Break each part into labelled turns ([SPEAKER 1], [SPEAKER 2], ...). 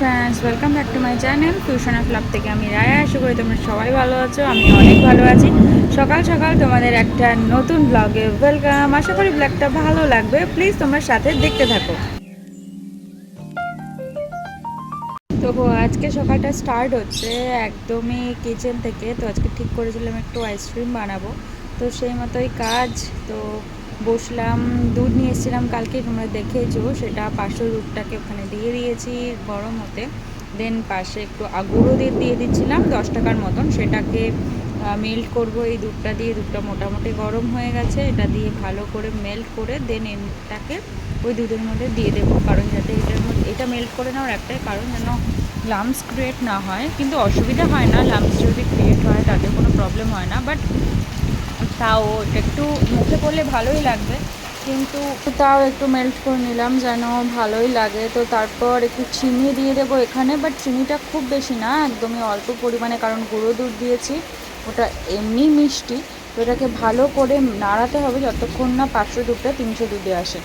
[SPEAKER 1] Friends welcome back to my channel fusion of love থেকে আমি রায়া, আশা করি তোমরা সবাই ভালো আছো, আমি অনেক ভালো আছি। সকাল সকাল তোমাদের একটা নতুন ব্লগে ওয়েলকাম আশা করি ব্লগটা ভালো লাগবে প্লিজ তোমরা সাথে দেখতে থাকো। তো আজকে সকালটা স্টার্ট হচ্ছে একদমই কিচেন থেকে, তো আজকে ঠিক করেছিলাম একটু আইসক্রিম বানাবো, তো সেই মতোই কাজ, তো বসলাম, দুধ নিয়ে এসেছিলাম কালকে, তোমরা দেখেছ সেটা পাশের দুধটাকে ওখানে দিয়ে দিয়েছি গরম হতে। দেন পাশে একটু গুঁড়ো দিয়ে দিয়ে দিচ্ছিলাম, দশ টাকার মতন। সেটাকে মেল্ট করব এই দুধটা দিয়ে। দুধটা মোটামুটি গরম হয়ে গেছে, এটা দিয়ে ভালো করে মেল্ট করে দেন এটাকে ওই দুধের মধ্যে দিয়ে দেবো। কারণ যাতে এটার মধ্যে, এটা মেল্ট করে নেওয়ার একটাই কারণ যেন লামস ক্রিয়েট না হয়। কিন্তু অসুবিধা হয় না লামস যদি ক্রিয়েট হয়, তাতে কোনো প্রবলেম হয় না। বাট তাও একটু মুখে পড়লে ভালোই লাগবে, কিন্তু তাও একটু মেল্ট করে নিলাম যেন ভালোই লাগে। তো তারপর একটু চিনি দিয়ে দেবো এখানে বাট চিনিটা খুব বেশি না, একদমই অল্প পরিমাণে, কারণ গুঁড়ো দুধ দিয়েছি, ওটা এমনি মিষ্টি। তো এটাকে ভালো করে নাড়াতে হবে যতক্ষণ না পাঁচশো দুধটা তিনশো দুধে আসে।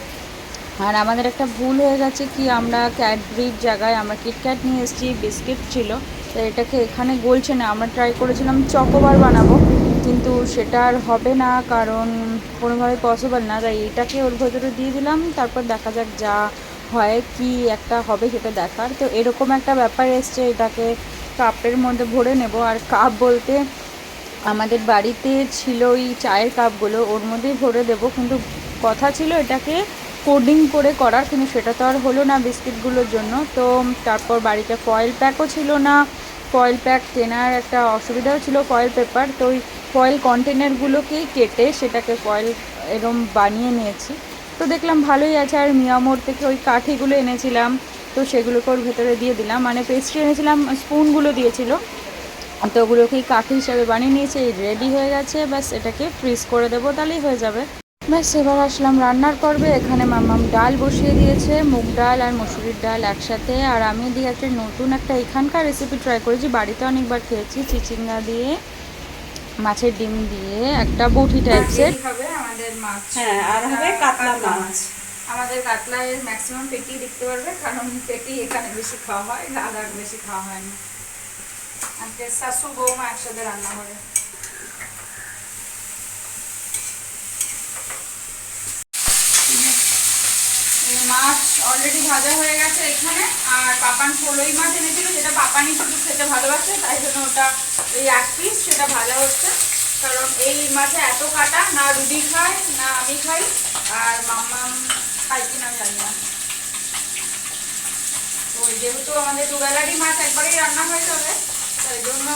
[SPEAKER 1] আর আমাদের একটা ভুল হয়ে গেছে কি, আমরা ক্যাডব্রির জায়গায় আমরা কিটক্যাট নিয়ে এসেছি, বিস্কিট ছিল, তো এটাকে এখানে গলছে না, আমরা ট্রাই করেছিলাম চকোবার বানাবো। কিন্তু সেটা আর হবে না, কারণ কোনোভাবে পসিবল না। তাই এটাকে ওর ভেতরে দিয়ে দিলাম, তারপর দেখা যাক যা হয়, কি একটা হবে সেটা দেখার। তো এরকম একটা ব্যাপার এসছে, এটাকে কাপের মধ্যে ভরে নেব। আর কাপ বলতে আমাদের বাড়িতে ছিল ওই চায়ের কাপগুলো, ওর মধ্যেই ভরে দেব। কিন্তু কথা ছিল এটাকে কোডিং করে করার, কিন্তু সেটা তো আর হলো না বিস্কিটগুলোর জন্য। তো তারপর বাড়িতে ফয়েল প্যাকও ছিল না। ফয়েল প্যাক কেনার একটা অসুবিধাও ছিল ফয়েল পেপার তো ওই ফয়েল কন্টেনারগুলোকেই কেটে সেটাকে ফয়েল এরম বানিয়ে নিয়েছি। তো দেখলাম ভালোই আছে, আর মিয়ামোর থেকে ওই কাঠিগুলো এনেছিলাম, তো সেগুলোকে ওর ভেতরে দিয়ে দিলাম। মানে পেস্ট্রি এনেছিলাম স্পুনগুলো দিয়েছিল। তো ওগুলোকেই কাঠি হিসাবে বানিয়ে নিয়েছি রেডি হয়ে গেছে, ব্যাস এটাকে ফ্রিজ করে দেবো, তাহলেই হয়ে যাবে। ব্যাস, এবার আসলাম রান্নার পর্বে, এখানে মাম্মাম ডাল বসিয়ে দিয়েছে, মুগ ডাল আর মসুরির ডাল একসাথে, আর আমি দিয়ে একটা নতুন একটা এখানকার রেসিপি ট্রাই করেছি, বাড়িতে অনেকবার খেয়েছি, চিচিঙ্গা দিয়ে। মাছের ডিম দিয়ে একটা বটি টাইপসের। হবে আমাদের মাছ।
[SPEAKER 2] হ্যাঁ আর হবে কাতলা মাছ।
[SPEAKER 1] আমাদের কাতলায় ম্যাক্সিমাম পেটি দেখতে পারবে কারণ পেটি এখানে বেশি খাওয়া হয় আদার বেশি খাওয়া হয় না আজকে শাশু বৌমা একসাথে রান্না করে। মাছ অলরেডি ভাজা হয়ে গেছে এখানে, আর পাপান ফলই মাছ এনেছিল যেটা পাপানি শুধু খেতে ভালোবাসে, তাই জন্য ওটা এই এক পিস সেটা ভাজা হচ্ছে। কারণ এই মাছে এত কাটা, না রুটি খায় না আমি খাই, আর মাম্মাম খাই কিনা জানি না। তো যেহেতু আমাদের দুবেলারই মাছ, একবারেই রান্না হয়ে যাবে, তাই জন্য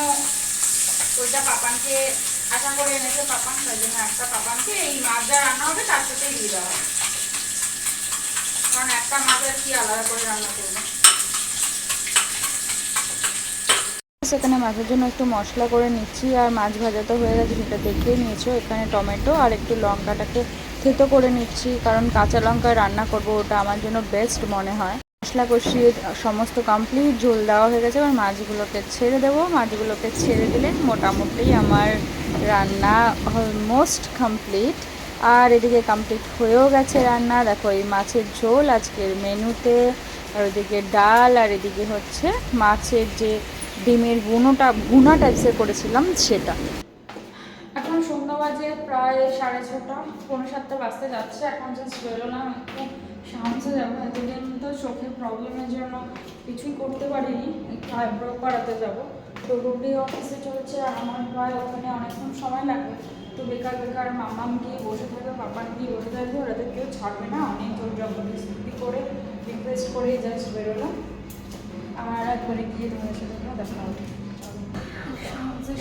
[SPEAKER 1] ওইটা পাপানকে আশা করে এনেছে পাপান, তাই জন্য একটা পাপানকে এই মাছ যা রান্না হবে তার সাথে দিয়ে দেওয়া হবে। কারণ একটা মাছের কি আলাদা করে রান্না করব? সেখানে মাছের জন্য একটু মশলা করে নিচ্ছি, আর মাছ ভাজা তো হয়ে গেছে, সেটা দেখেই নিয়েছো। এখানে টমেটো আর একটু লঙ্কাটাকে থেতো করে নিচ্ছি, কারণ কাঁচা লঙ্কায় রান্না করব, ওটা আমার জন্য বেস্ট মনে হয়। মশলা কষিয়ে সমস্ত কমপ্লিট ঝোল দেওয়া হয়ে গেছে, এবার মাছগুলোকে ছেড়ে দেবো। মাছগুলোকে ছেড়ে দিলে মোটামুটি আমার রান্না অলমোস্ট কমপ্লিট আর এদিকে কমপ্লিট হয়েও গেছে রান্না। দেখো, এই মাছের ঝোল আজকের মেনুতে, আর ওদিকে ডাল, আর এদিকে হচ্ছে মাছের যে ডিমের গুঁড়োটা গুনা টাইপসের করেছিলাম সেটা। এখন সন্ধ্যা বাজে, প্রায় সাড়ে ছটা পনেরো সাতটা বাজতে যাচ্ছে। এখন জাস্ট বেরোলাম, একটু সামসে যাব। এতদিন তো চোখের প্রবলেমের জন্য কিছুই করতে পারিনি। একটু আইব্রো করাতে যাব। তো রুটি অফিসে চলছে, আর আমার প্রায় ওখানে অনেকক্ষণ সময় লাগবে। তো বেকার বেকার মামাম গিয়ে বসে থাকবে পাপান গিয়ে বসে থাকবে, ওরা তো কেউ ছাড়বে না, অনেক জোর জবরদস্তি করে রিকোয়েস্ট করে জাস্ট বেরোলাম আর একবারে গিয়ে তোমাদের সাথে দেখা হবে।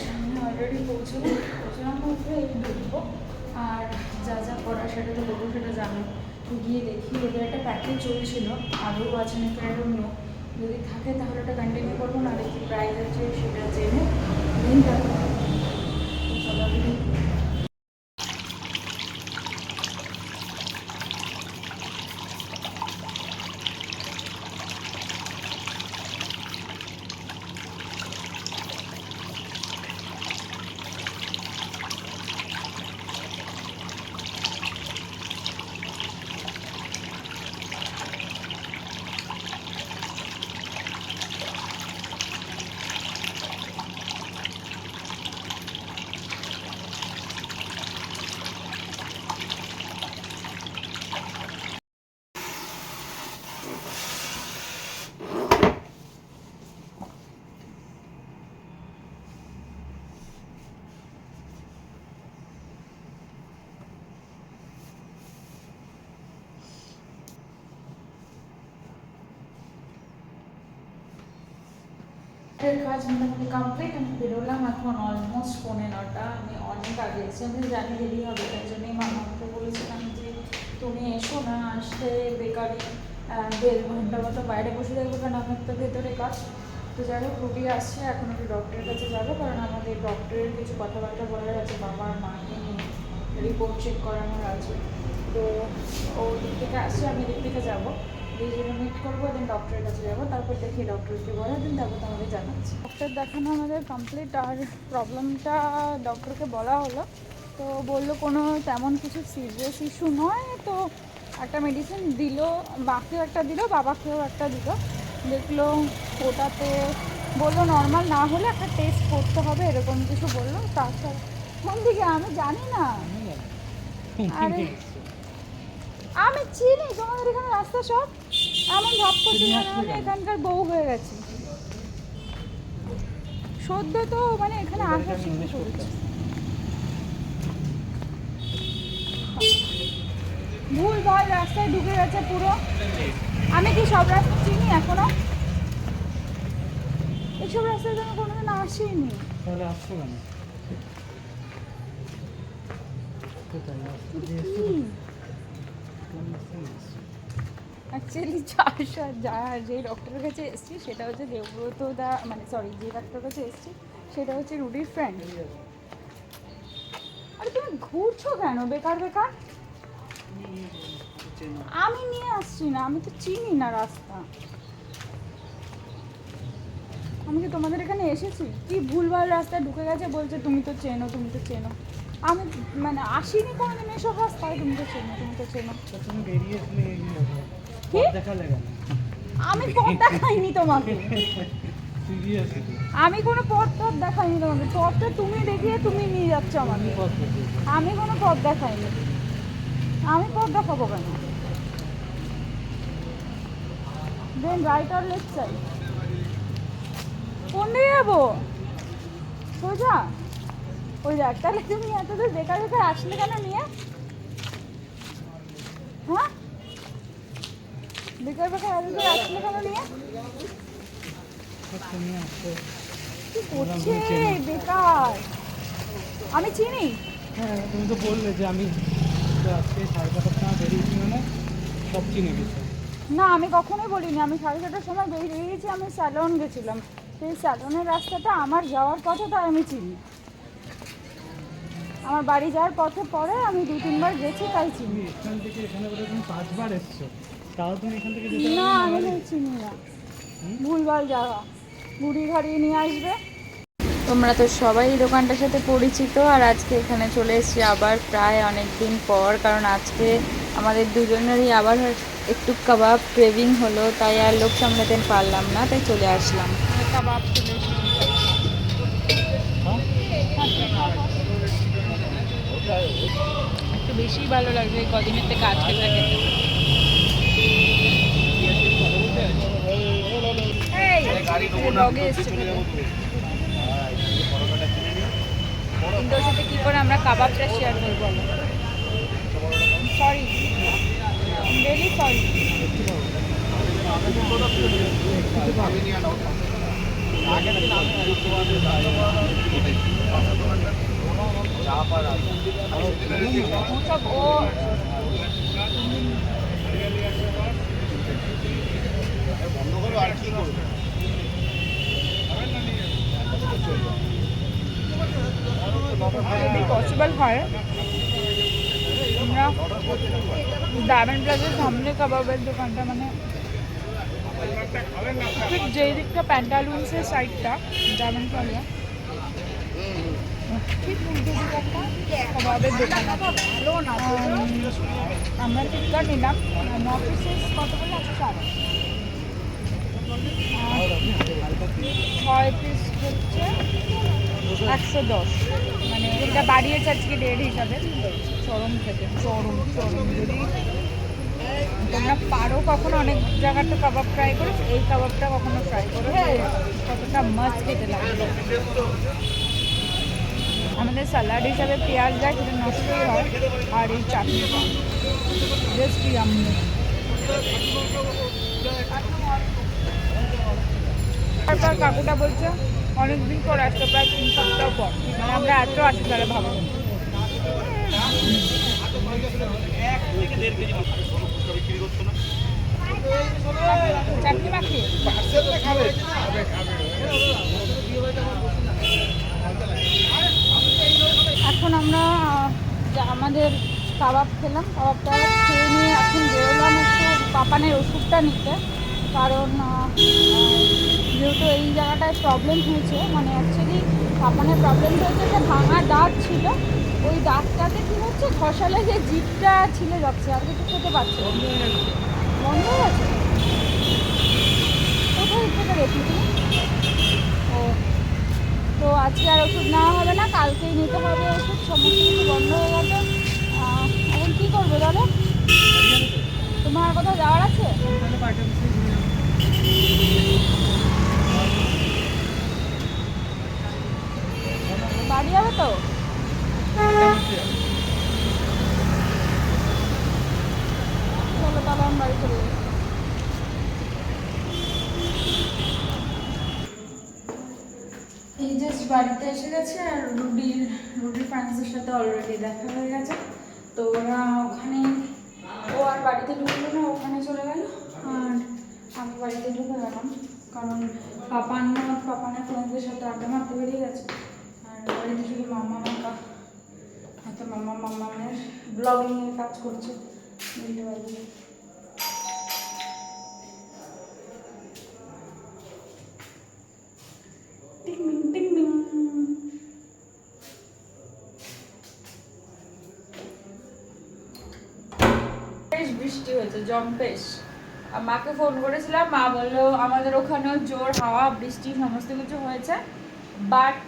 [SPEAKER 1] সামনে অলরেডি পৌঁছবো পৌঁছলাম বলতে এই ঢুকবো আর যা যা করার সেটা তো দেবো, সেটা জানো। তো গিয়ে দেখি, ওদের একটা প্যাকেজ চলছিল, আদৌ আছে আর অন্য যদি থাকে তাহলে ওটা কন্টিনিউ করব না দেখি প্রাইস আছে সেটা জেনে। দিন তারপর চলো এর কাজ মোটামুটি কমপ্লিট আমি বেরোলাম এখন অলমোস্ট পৌনে নটা, আমি অনেক আগে এসেছি আমি জানি দেরি হবে, তাই জন্যই মামাকে বলেছিলাম যে তুমি এসো না আসলে বেকারি দেড় ঘণ্টা মতো বাইরে বসে থাকব, কারণ আমার তো ভেতরে কাজ। তো যাই হোক রুটি আসছে, এখন আমি ডক্টরের কাছে যাব, কারণ আমাদের ডক্টরের কিছু কথাবার্তা বলার আছে বাবার মাকে নিয়ে রিপোর্ট চেক করানোর আছে। তো ও দিক থেকে আসছে, আমি দিক থেকে যাব। মিট করব দেন ডক্টরের কাছে যাব তারপর দেখি ডক্টরকে বলে দিন তারপর জানাচ্ছি। ডক্টর দেখানো আমাদের কমপ্লিট আর প্রবলেমটা ডক্টরকে বলা হলো। তো বলল কোনো তেমন কিছু সিরিয়াস ইস্যু নয় তো একটা মেডিসিন দিল মাকেও একটা দিল বাবাকেও একটা দিল। দেখল ওটাতে বলল নর্মাল না হলে একটা টেস্ট করতে হবে এরকম কিছু বলল। তাছাড়া কোন দিকে আমি জানি না। আরে আমি চিনি তোমাদের এখানে রাস্তা সব? এমন ভাব করছি হয় এখানকার বউ হয়ে গেছি। সদ্য তো মানে এখানে আসা শুরু করেছি ভুল ভালো রাস্তায় ঢুকে গেছে পুরো। আমি কি সব রাস্তা চিনি এখনও? এইসব রাস্তায় তো আমি কোনোদিন আসিনি।
[SPEAKER 3] তাহলে আসছো কেন? কোথায় আসছো দিয়ে এসছো
[SPEAKER 1] কি
[SPEAKER 3] কোন রাস্তায় এসছো?
[SPEAKER 1] অ্যাকচুয়ালি আসা যা যে ডক্টরের কাছে এসেছি, সেটা হচ্ছে দেবব্রত দা মানে সরি যে ডাক্তারের কাছে এসেছি, সেটা হচ্ছে রুডির ফ্রেন্ড আরে তুমি ঘুরছো কেন? বেকার বেকার। আমি নিয়ে আসছি না, আমি তো চিনি না রাস্তা। আমি কি তোমাদের এখানে এসেছি? কি ভুলভাল রাস্তায় ঢুকে গেছে বলছে, তুমি তো চেনো, তুমি তো চেনো। আমি মানে আসিনি কোনোদিন এসব রাস্তায় তুমি তো চেনো তুমি তো চেনো।
[SPEAKER 3] তুমি বেরিয়েছিলে
[SPEAKER 1] কি? আমি পথ দেখাইনি তোমাকে। আমি কোনো পথ পথ দেখাইনি তোমাকে। পথটা তুমি দেখিয়ে তুমি নিয়ে যাচ্ছ আমাকে। আমি কোনো পথ দেখাইনি। আমি পথ দেখাবো কেন? দেন রাইট আর লেফট সাইড কোন দিকে যাব? সোজা? ওই তাহলে তুমি এত দূর বেকার বেকার আসলে কেন নিয়ে হ্যাঁ? বেকার বেকার এত দূর আসলে কেন নিয়ে করছে বেকার? আমি চিনি?
[SPEAKER 3] হ্যাঁ তুমি তো বললে যে আমি আজকে সাড়ে ছটার সময় বেরিয়েছি মানে সব চিনে গেছো।
[SPEAKER 1] না আমি কখনোই বলিনি। আমি সাড়ে ছটার সময় বেরিয়ে গেছি আমি স্যালন গেছিলাম। সেই স্যালনের রাস্তাটা আমার যাওয়ার পথে তাই আমি চিনি। আমার বাড়ি যাওয়ার পথে পরে আমি দু তিনবার গেছি তাই চিনি।
[SPEAKER 3] এখান থেকে এখানে তুমি পাঁচবার এসছো। তাও তুমি এখান থেকে
[SPEAKER 1] না আমি চিনি না। ভুলভাল যাওয়া। বুড়ি ঘাড়িয়ে নিয়ে আসবে। তোমরা তো সবাই দোকানটার সাথে পরিচিত আর আজকে এখানে চলে এসেছি আবার প্রায় অনেক দিন পর কারণ আজকে আমাদের দুজনেরই আবার একটু কাবাব ক্রেভিং হলো তাই আর লোক সামলাতে পারলাম না তাই চলে আসলাম। কাবাব চলে
[SPEAKER 3] হ্যাঁ?
[SPEAKER 1] একটু বেশি ভালো লাগছে কদিনের থেকে আজকে থাকে। ওর সাথে কি করে আমরা কাবাবটা শেয়ার করব সরি রিয়েলি সরি সব ও যদি পসিবল হয় আমরা ডায়মন্ড প্লাজার সামনে কাবাবের দোকানটা মানে ঠিক যেই দিকটা প্যান্টালুন্সের সাইডটা ডায়মন্ড প্লাজা ঠিক উল্টো দিকে একটা কাবাবের দোকান আমরা টিক্কা নিলাম কত ষাট ছয় পিস হচ্ছে একশো দশ মানে এটা বাড়িয়েছে আজকে রেট হিসাবে চরম থেকে চরম চরম যদি তোমরা পারো কখনো অনেক জায়গার তো কাবাব ট্রাই করো এই কাবাবটা কখনো ট্রাই করো কতটা মাছ খেতে লাগবে আমাদের স্যালাড হিসাবে পেঁয়াজ দেয় সেটা নষ্টই হয় আর এই চাটনিটা জাস্ট ইয়াম্মি আর তার কাকুটা বলছে, অনেকদিন পর আসতো প্রায় তিন সপ্তাহ পর। মানে আমরা এত আসি তাহলে ভাবো চাটনি মাখিয়ে? এখন আমরা আহ, যা আমাদের কাবাব খেলাম, কাবাবটা খেয়ে নিয়ে এখন বেরোলাম একটু পাপানের ওষুধটা নিতে। কারণ যেহেতু এই জায়গাটায় প্রবলেম হয়েছে মানে অ্যাকচুয়ালি পাপানের প্রবলেম হয়েছে যে ভাঙা দাঁত ছিল। ওই দাঁতটাতে কী হচ্ছে, ঘষালে যে জিপটা ছিলে যাচ্ছে, আর কিছু খেতে পারছে। বন্ধ হয়ে গেছে? তুমি? ও, তো আজকে আর ওষুধ নেওয়া হবে না, কালকেই নিতে হবে ওষুধ, সমস্ত বন্ধ হয়ে গেছে। করব তাহলে? তোমার কোথাও যাওয়ার আছে? বাড়ি যাবে তো? আমি বাড়ি এই জাস্ট বাড়িতে এসে গেছে আর রুডির রুডির ফ্রেন্ডসের সাথে অলরেডি দেখা হয়ে গেছে। তো ওরা ওখানে, ও আর বাড়িতে ঢুকলো না, ওখানে চলে গেল। আর আমি বাড়িতে ঢুকে গেলাম, কারণ পাপান পাপানের ফ্রেন্ডদের সাথে আড্ডা মারতে বেরিয়ে গেছে। আর বাড়িতে শুধু মাম্মা মাকা, হয়তো মাম্মা মামামের ব্লগিংয়ের কাজ করছে, বুঝতে পারবি টিং টিং টিং বেশ বৃষ্টি হয়েছে আর মাকে ফোন করেছিলাম, মা বলল, আমাদের ওখানেও জোর, হাওয়া, বৃষ্টি, সমস্ত কিছু হয়েছে বাট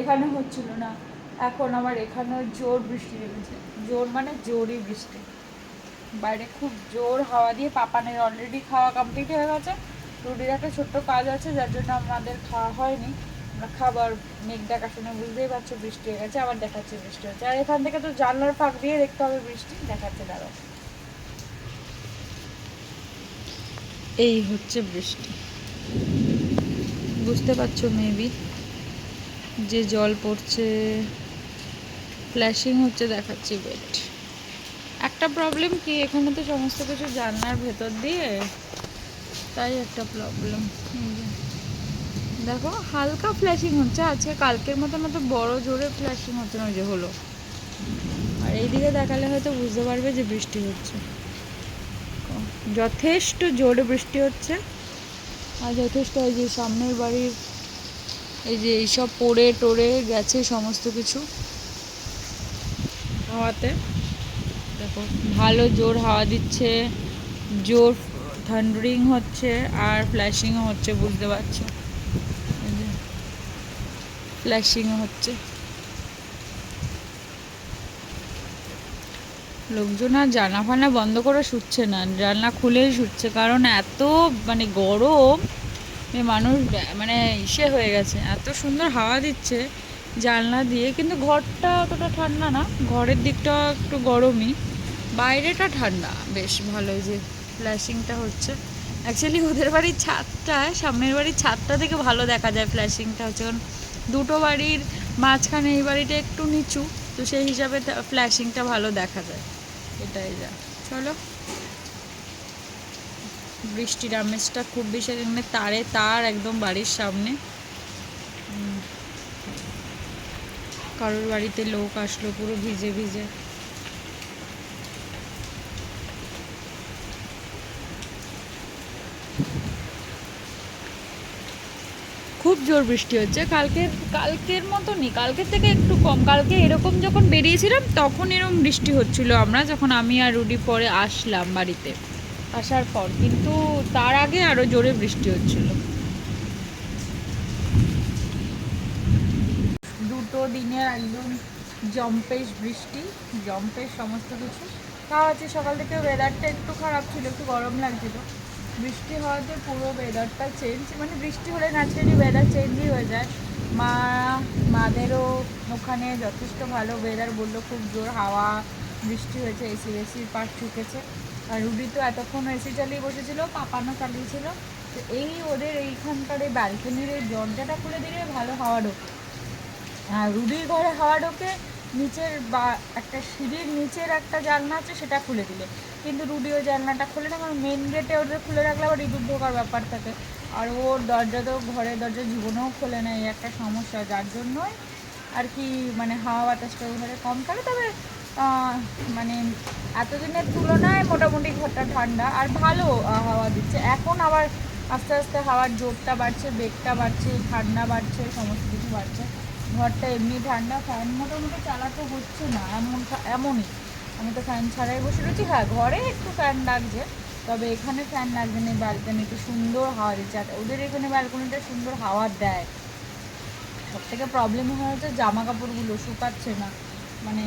[SPEAKER 1] এখানে হচ্ছিল না। এখন আমার এখানেও জোর বৃষ্টি নেমেছে। জোর মানে জোরই বৃষ্টি। বাইরে খুব জোর হাওয়া দিয়ে পাপানের অলরেডি খাওয়া কমপ্লিট হয়ে গেছে। রুটির একটা ছোট্ট কাজ আছে, যার জন্য আমাদের খাওয়া হয়নি। আমরা খাবার মেঘ দেখা শুনে বুঝতেই পারছ, বৃষ্টি হয়ে গেছে, আবার দেখাচ্ছে বৃষ্টি হচ্ছে। আর এখান থেকে তো জানলার ফাঁক দিয়ে দেখতে হবে, বৃষ্টি দেখাচ্ছে দাঁড়াও এই হচ্ছে বৃষ্টি। বুঝতে পারছ মেবি যে জল পড়ছে ফ্ল্যাশিং হচ্ছে, দেখাচ্ছি ওয়েট একটা প্রবলেম কি, এখানে তো সমস্ত কিছু জানলার ভেতর দিয়ে, তাই একটা প্রবলেম দেখো, হালকা ফ্ল্যাশিং হচ্ছে, আজকে কালকের মতো মতো বড় জোরে ফ্ল্যাশিং হচ্ছে না যে হলো। আর এইদিকে দেখালে হয়তো বুঝতে পারবে যে বৃষ্টি হচ্ছে। যথেষ্ট জোরে বৃষ্টি হচ্ছে। আর যথেষ্ট এই যে সামনের বাড়ির এই যে এইসব পড়ে টড়ে গেছে সমস্ত কিছু। হাওয়াতে? দেখো ভালো জোর হাওয়া দিচ্ছে জোর থান্ডারিং হচ্ছে আর ফ্ল্যাশিংও হচ্ছে বুঝতে পারছ? ফ্ল্যাশিংও হচ্ছে। লোকজন আর জানা ফানা বন্ধ করে শুচ্ছে না, জানলা খুলেই শুচ্ছে, কারণ এত মানে গরম মানুষ মানে ইসে হয়ে গেছে, এত সুন্দর হাওয়া দিচ্ছে জানলা দিয়ে, কিন্তু ঘরটা অতটা ঠান্ডা না, ঘরের দিকটা একটু গরমই, বাইরেটা ঠান্ডা, বেশ ভালোই যে ফ্ল্যাশিংটা হচ্ছে অ্যাকচুয়ালি ওদের বাড়ির ছাদটা, সামনের বাড়ির ছাদটা থেকে ভালো দেখা যায় ফ্ল্যাশিংটা হচ্ছে, কারণ দুটো বাড়ির মাঝখানে এই বাড়িটা একটু নিচু, তো সেই হিসাবে ফ্ল্যাশিংটা ভালো দেখা যায়। এটাই যা। চলো। বৃষ্টির আমেজটা খুব বেশি এখানে তারে তার একদম বাড়ির সামনে। কারোর বাড়িতে লোক আসলো, পুরো ভিজে ভিজে খুব জোর বৃষ্টি হচ্ছে। কালকে, কালকের মতো মতনই কালকের থেকে একটু কম। কালকে এরকম যখন বেরিয়েছিলাম, তখন এরকম বৃষ্টি হচ্ছিল আমরা, যখন আমি আর রুডি পরে আসলাম বাড়িতে। আসার পর, কিন্তু তার আগে আরও জোরে বৃষ্টি হচ্ছিল। দুটো দিনের একদম জম্পেশ বৃষ্টি, জম্পেশ সমস্ত কিছু। তাও আছে সকাল থেকে ওয়েদারটা একটু খারাপ ছিল, একটু গরম লাগছিল। বৃষ্টি হওয়াতে পুরো ওয়েদারটা চেঞ্জ মানে বৃষ্টি হলে ন্যাচারালি ওয়েদার চেঞ্জই হয়ে যায়। মা, মাদেরও ওখানে যথেষ্ট ভালো ওয়েদার বলল, খুব জোর হাওয়া, বৃষ্টি হয়েছে এসি এসির পাট ঠুকেছে। আর রুডি তো এতক্ষণ এসি চালিয়ে বসেছিল, পাপানো চালিয়েছিল। তো এই ওদের এইখানকার এই ব্যালকনির এই দরজাটা খুলে দিলে ভালো হাওয়া ঢোকে। আর রুডির ঘরে হাওয়া ঢোকে নিচের বা একটা সিঁড়ির নিচের একটা জানলা আছে, সেটা খুলে দিলে। কিন্তু রুডি ওই জানলাটা খুলে না, কারণ মেন গেটে ওদের খুলে রাখলে আবার ইঁদুর ঢোকার ব্যাপার থাকে। আর ওর দরজা তো ঘরের দরজা জীবনেও খোলে না এই একটা সমস্যা, যার জন্যই আর কি মানে হাওয়া বাতাসটা ঘরে কম। থাকে তবে মানে এতদিনের তুলনায় মোটামুটি ঘরটা ঠান্ডা। আর ভালো হাওয়া দিচ্ছে। এখন আবার আস্তে আস্তে হাওয়ার জোরটা বাড়ছে, বেগটা বাড়ছে, ঠান্ডা বাড়ছে, সমস্ত কিছু বাড়ছে। ঘরটা এমনি ঠান্ডা ফ্যান মোটামুটি চালাতে হচ্ছে না, এমন এমনই। আমি তো ফ্যান ছাড়াই বসে রয়েছি। হ্যাঁ ঘরে একটু ফ্যান লাগছে, তবে এখানে ফ্যান লাগছে না ব্যালকনিতে সুন্দর হাওয়া দিচ্ছে। আর ওদের এখানে ব্যালকনিটা সুন্দর হাওয়া দেয়। সব থেকে প্রবলেম হয়েছে জামা কাপড়গুলো শুকাচ্ছে না। মানে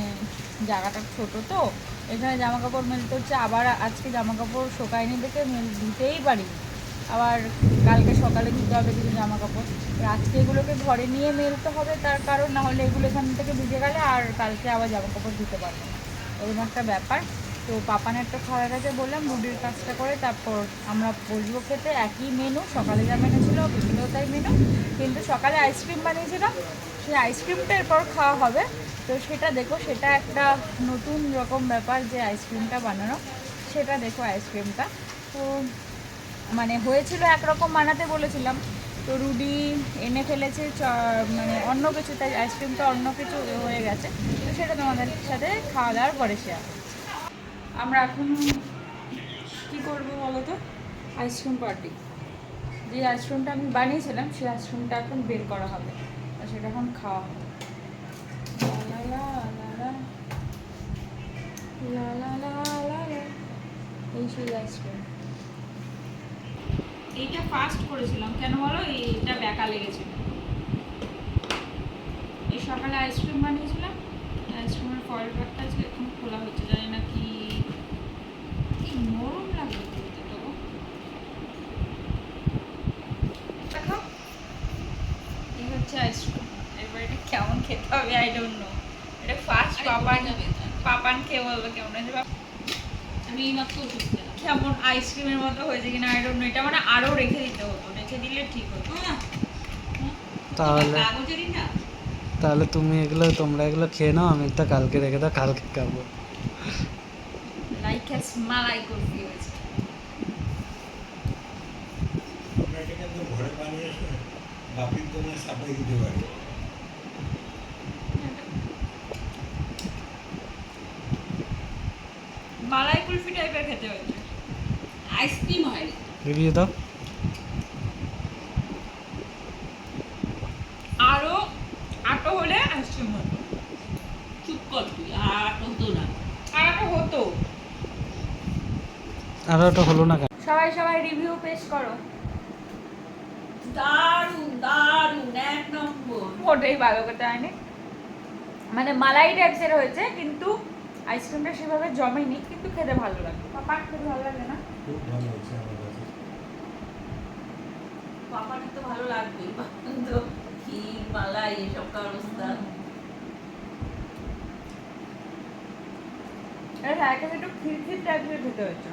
[SPEAKER 1] জায়গাটা ছোট তো, এখানে জামা কাপড় মেলতে হচ্ছে। আবার আজকে জামা কাপড় শোকায়নি দেখে মেল ধুতেই পারি আবার কালকে সকালে ধুতে হবে কিছু জামা কাপড় আজকে এগুলোকে ঘরে নিয়ে মেলতে হবে, তার কারণ না হলে এগুলো এখান থেকে ভিজে গেলে আর কালকে আবার জামা কাপড় ধুতে পারব না। এরকম একটা ব্যাপার। তো পাপানের তো খাওয়ার কাছে বললাম, রুটির কাজটা করে তারপর আমরা বসবো খেতে। একই মেনু সকালে যা মেনু ছিল বিকেলেও তাই মেনু কিন্তু সকালে আইসক্রিম বানিয়েছিলাম। সেই আইসক্রিমটা এরপর খাওয়া হবে। তো সেটা দেখো, সেটা একটা নতুন রকম ব্যাপার যে আইসক্রিমটা বানানো। সেটা দেখো আইসক্রিমটা তো মানে হয়েছিল একরকম বানাতে বলেছিলাম তো রুডি এনে ফেলেছে মানে অন্য কিছু তাই আইসক্রিমটা অন্য কিছু হয়ে গেছে তো সেটা তোমাদের সাথে খাওয়া দাওয়ার পরে শেয়ার আমরা এখন কি করব বলো তো আইসক্রিম পার্টি যে আইসক্রিমটা আমি বানিয়েছিলাম সেই আইসক্রিমটা এখন বের করা হবে আর সেটা এখন খাওয়া হবে এই সেই আইসক্রিম এইটা ফার্স্ট করেছিলাম। কেন বলো? এইটা বেকা লেগেছিল এই সকালে আইসক্রিম বানিয়েছিলাম। আইসক্রিমের ফয়েল প্যাকটা আজকে এখন খোলা হচ্ছে। জানি না কি নরম লাগে বলতে তো। দেখো এই হচ্ছে আইসক্রিম এবার এটা কেমন খেতে হবে আই ডোন্ট নো এটা ফার্স্ট পাপান পাপান খেয়ে বলবে কেমন
[SPEAKER 2] আমি খেলাম
[SPEAKER 1] কেমন আইসক্রিমের মতো হয়েছে কিনা আই ডোন্ট নো এটা মানে আরও রেখে দিতে হতো রেখে দিলে ঠিক হতো।
[SPEAKER 3] তাহলে
[SPEAKER 2] না।
[SPEAKER 3] তাহলে তুমি এগুলো তোমরা এগুলো খেয়ে নাও আমি তো কালকে রেখে দাও কালকে খাব।
[SPEAKER 1] লাইক এস মালাই কুলফি হয়েছে
[SPEAKER 4] আমরা এটা কিন্তু ঘরে বানিয়ে বাপির জন্য সাপ্লাই দিতে পারি
[SPEAKER 1] মালাই কুলফি টাইপের খেতে হয়েছে
[SPEAKER 2] আইসক্রিম হয়নি
[SPEAKER 3] রিভিউ দাও।
[SPEAKER 1] আরও আটো হলে আইসক্রিম হতো
[SPEAKER 2] চুপ কর তুই আর হতো না।
[SPEAKER 1] আর আটো হতো।
[SPEAKER 3] আর ওটা হলো না
[SPEAKER 1] সবাই সবাই রিভিউ পেশ করো।
[SPEAKER 2] দারুণ দারুণ এক নম্বর।
[SPEAKER 1] মোটেই ভালো করতে হয়নি। মানে মালাই টাইপসের হয়েছে কিন্তু আইসক্রিমটা সেভাবে জমেনি কিন্তু খেতে ভালো লাগে। পাপা খেতে ভালো লাগে না?
[SPEAKER 4] খুব ভালো হচ্ছে আমার কাছে।
[SPEAKER 2] তো ভালো লাগবে তো ক্ষীর মালাই এসব অবস্থা।
[SPEAKER 1] এটা একটু খিরখির টাইপের খেতে হয়েছে।